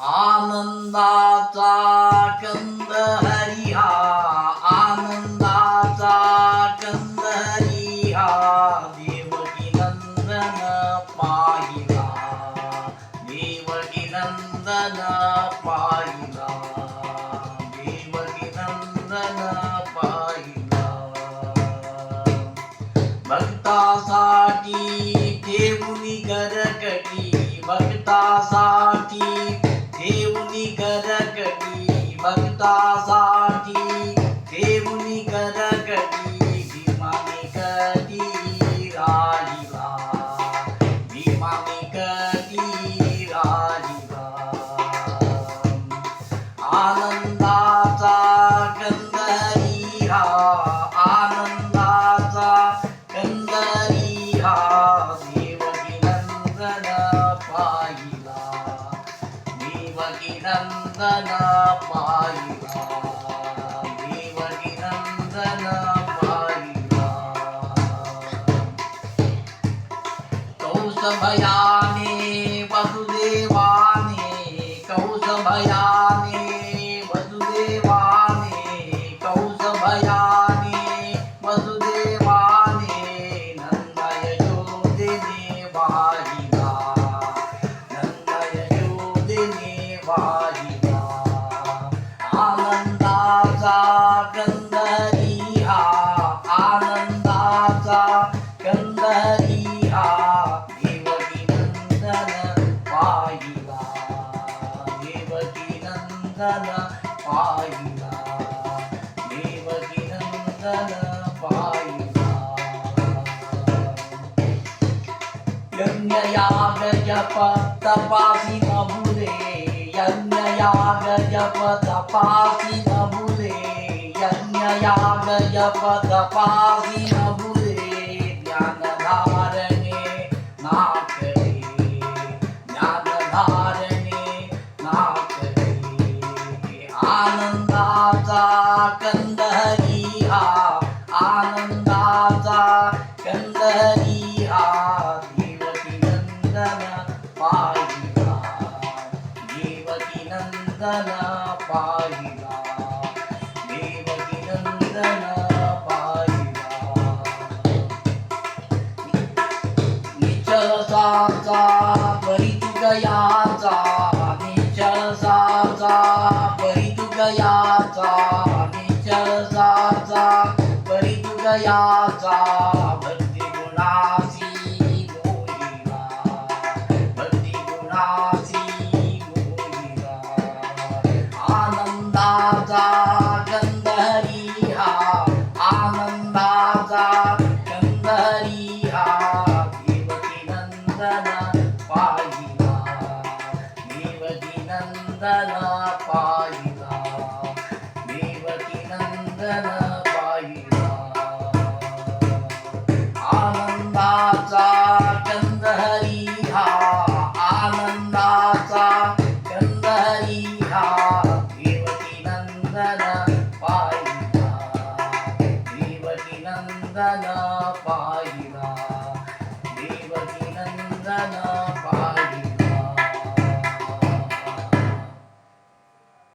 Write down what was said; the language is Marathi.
आनंदाचा कंद हरिहा आनंदाचा कंद हरिहा देवकी नंदन पाहिला देवकी नंदन पाहिला देवकी नंदन पाहिला भक्तासाठी देऊनी करकटी भक्तासाठी भीमाने आनंदाचा कंदरी हा आनंदाचा कंदरी हा देवकी नंदन पाहिला देवकी नंदन पाहिला. देवकी नंदन यज्ञयाग जप तपासी न भुले यज्ञयाग जप तपासी न भुले यज्ञयाग जप तपासी नंदना पाहिला. देवकी नंदना पाहिला. निचळसाचा परितुगयाचा निचळसाचा परितुगयाचा निचळसाचा परितुगयाचा भक्ती नंदना पाहिला. देवकी नंदन पाहिला देवकी नंदन पाहिला आनंदाचा गंधरी हा आनंदाचा हा देवकी नंदन पाहिला. देवकी नंदन